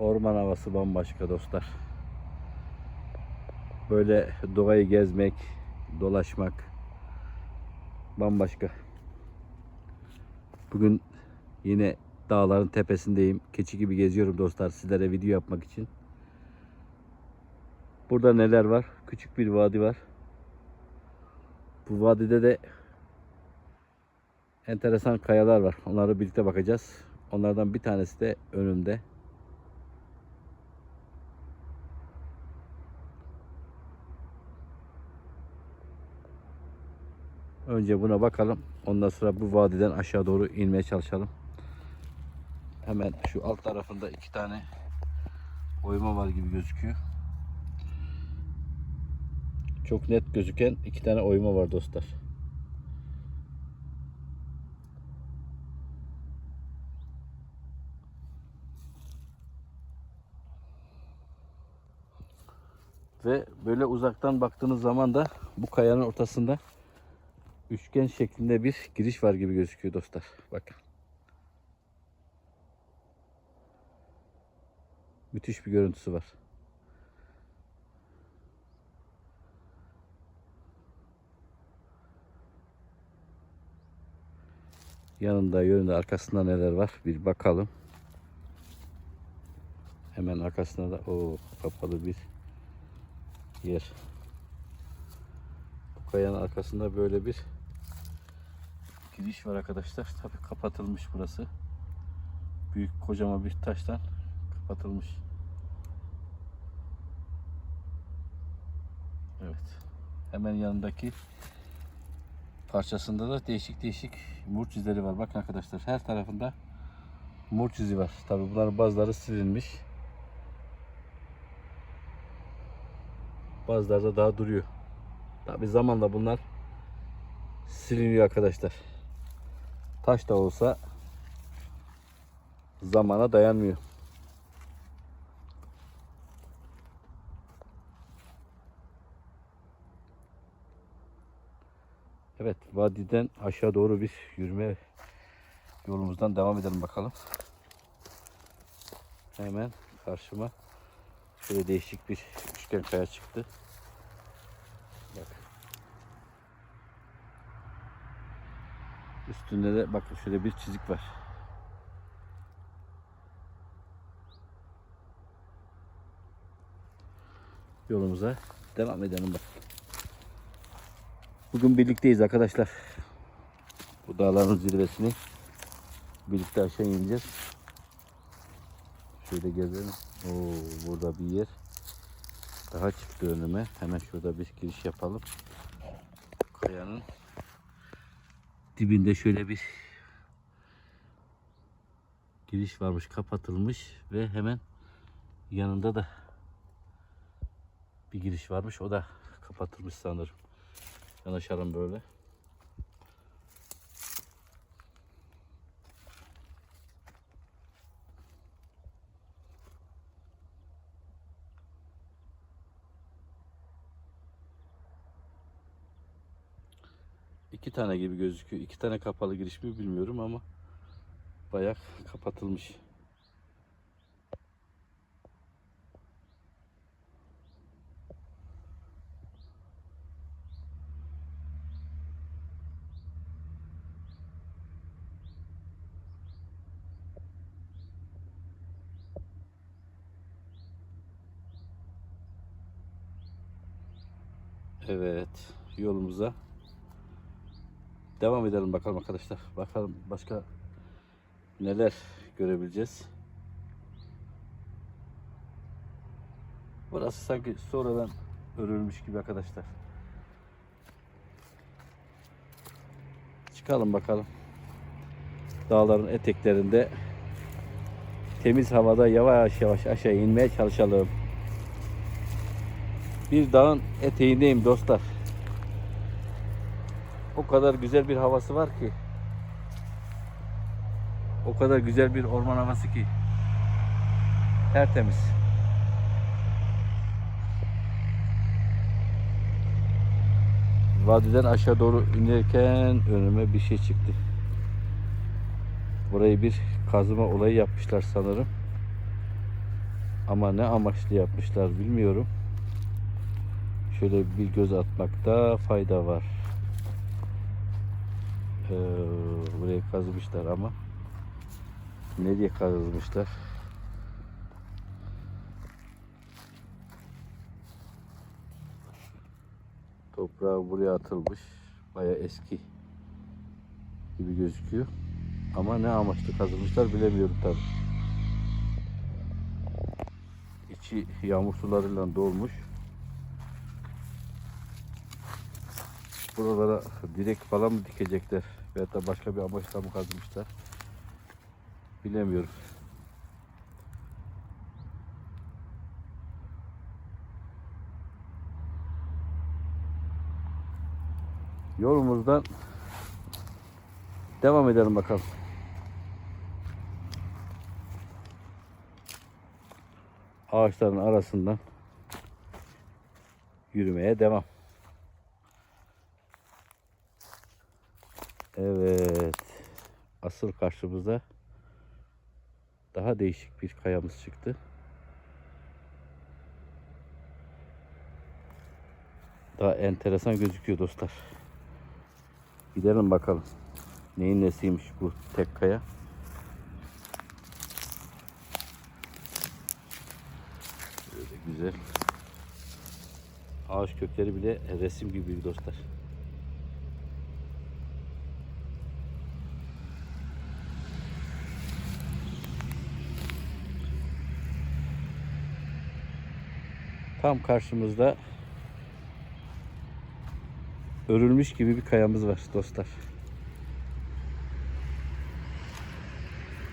Orman havası bambaşka dostlar. Böyle doğayı gezmek, dolaşmak bambaşka. Bugün yine dağların tepesindeyim. Keçi gibi geziyorum dostlar sizlere video yapmak için. Burada neler var? Küçük bir vadi var. Bu vadide de enteresan kayalar var. Onları birlikte bakacağız. Onlardan bir tanesi de önümde. Önce buna bakalım. Ondan sonra bu vadiden aşağı doğru inmeye çalışalım. Hemen şu alt tarafında iki tane oyma var gibi gözüküyor. Çok net gözüken iki tane oyma var dostlar. Ve böyle uzaktan baktığınız zaman da bu kayanın ortasında üçgen şeklinde bir giriş var gibi gözüküyor dostlar. Bakın. Müthiş bir görüntüsü var. Yanında yönünde arkasında neler var bir bakalım. Hemen arkasında da o kapalı bir yer. Bu kayanın arkasında böyle bir giriş var arkadaşlar. Tabi kapatılmış burası. Büyük kocaman bir taştan kapatılmış. Evet. Hemen yanındaki parçasında da değişik değişik murç izleri var. Bakın arkadaşlar her tarafında murç izi var. Tabi bunların bazıları silinmiş. Bazıları da daha duruyor. Tabi zamanla bunlar siliniyor arkadaşlar. Taş da olsa zamana dayanmıyor. Evet, vadiden aşağı doğru bir yürüme yolumuzdan devam edelim bakalım. Hemen karşıma şöyle değişik bir üçgen kaya çıktı. Üstünde de bakın şöyle bir çizik var. Yolumuza devam edelim bak. Bugün birlikteyiz arkadaşlar. Bu dağların zirvesini birlikte aşağı ineceğiz. Şöyle gezelim. Oo, burada bir yer daha çıktı önüme. Hemen şurada bir giriş yapalım. Kayanın dibinde şöyle bir giriş varmış, kapatılmış ve hemen yanında da bir giriş varmış. O da kapatılmış sanırım. Yanaşalım böyle. İki tane gibi gözüküyor. İki tane kapalı giriş mi bilmiyorum ama bayağı kapatılmış. Evet, yolumuza devam edelim bakalım arkadaşlar. Bakalım başka neler görebileceğiz. Burası sanki sonradan örülmüş gibi arkadaşlar. Çıkalım bakalım. Dağların eteklerinde temiz havada yavaş yavaş aşağı inmeye çalışalım. Bir dağın eteğindeyim dostlar. O kadar güzel bir havası var ki. O kadar güzel bir orman havası ki. Tertemiz. Vadiden aşağı doğru inerken önüme bir şey çıktı. Burayı bir kazıma olayı yapmışlar sanırım. Ama ne amaçlı yapmışlar bilmiyorum. Şöyle bir göz atmakta fayda var. Ee, burayı kazmışlar ama ne diye kazmışlar? Toprağı buraya atılmış. Baya eski gibi gözüküyor. Ama ne amaçlı kazılmışlar bilemiyorum tabi. İçi yağmur sularıyla dolmuş. Buralara direk falan mı dikecekler? Veya da başka bir amaçla mı kazmışlar? Bilemiyorum. Yolumuzdan devam edelim bakalım. Ağaçların arasından yürümeye devam. Evet. Asıl karşımıza daha değişik bir kayamız çıktı. Daha enteresan gözüküyor dostlar. Gidelim bakalım. Neyin nesiymiş bu tek kaya? Böyle güzel. Ağaç kökleri bile resim gibi dostlar. Tam karşımızda örülmüş gibi bir kayamız var dostlar.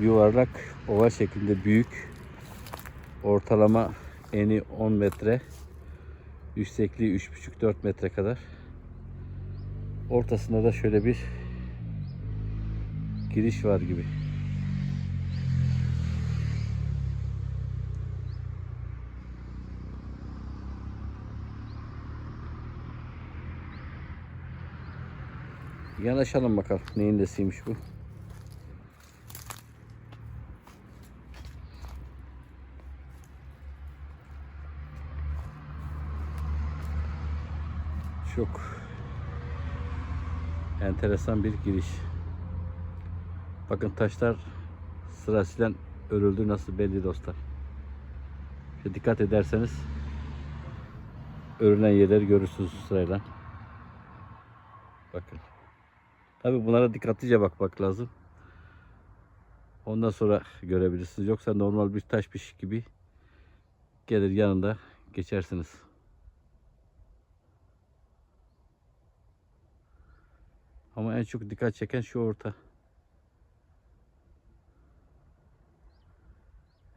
Yuvarlak, oval şeklinde büyük. Ortalama eni 10 metre. Yüksekliği 3,5-4 metre kadar. Ortasında da şöyle bir giriş var gibi. Yanaşalım bakalım neyin nesiymiş bu. Çok enteresan bir giriş. Bakın taşlar sırasıyla örüldü nasıl belli dostlar. Şöyle dikkat ederseniz örülen yerleri görürsünüz sırayla. Bakın. Tabi bunlara dikkatlice bakmak lazım. Ondan sonra görebilirsiniz. Yoksa normal bir taş piş gibi gelir yanında geçersiniz. Ama en çok dikkat çeken şu orta.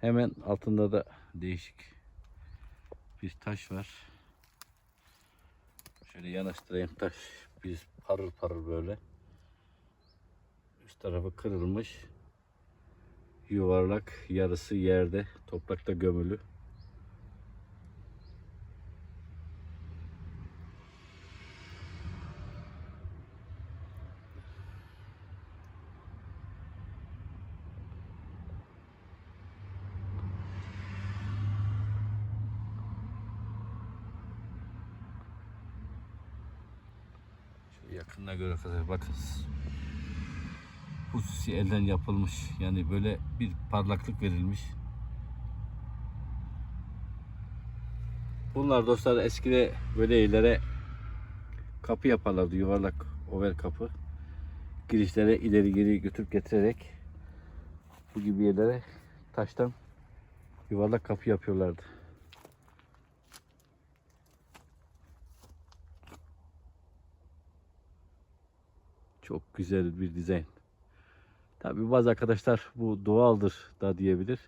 Hemen altında da değişik bir taş var. Şöyle yanaştırayım taş. Biz parıl parıl böyle. Üst tarafı kırılmış. Yuvarlak yarısı yerde toprakta gömülü. Yakınına göre kadar bakın. Hususi elden yapılmış. Yani böyle bir parlaklık verilmiş. Bunlar dostlar eskide böyle yerlere kapı yaparlardı. Yuvarlak oval kapı. Girişlere ileri geri götürüp getirerek bu gibi yerlere taştan yuvarlak kapı yapıyorlardı. Çok güzel bir dizayn. Tabii bazı arkadaşlar bu doğaldır da diyebilir.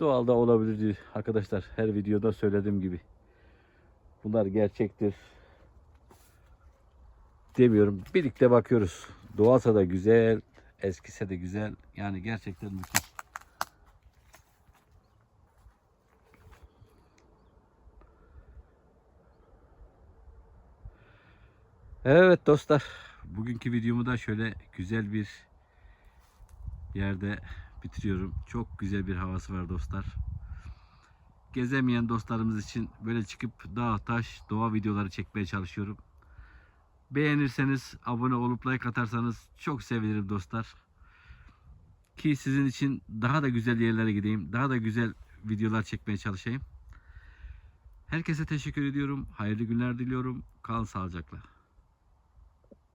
Doğal da olabilir arkadaşlar. Her videoda söylediğim gibi. Bunlar gerçektir. Demiyorum. Birlikte bakıyoruz. Doğalsa da güzel, eskise de güzel. Yani gerçekten müthiş. Evet dostlar. Bugünkü videomu da şöyle güzel bir yerde bitiriyorum. Çok güzel bir havası var dostlar. gezemeyen dostlarımız için böyle çıkıp dağ, taş, doğa videoları çekmeye çalışıyorum. Beğenirseniz, abone olup like atarsanız çok sevinirim dostlar. Ki sizin için daha da güzel yerlere gideyim, daha da güzel videolar çekmeye çalışayım. Herkese teşekkür ediyorum. Hayırlı günler diliyorum. Kalın sağlıcakla.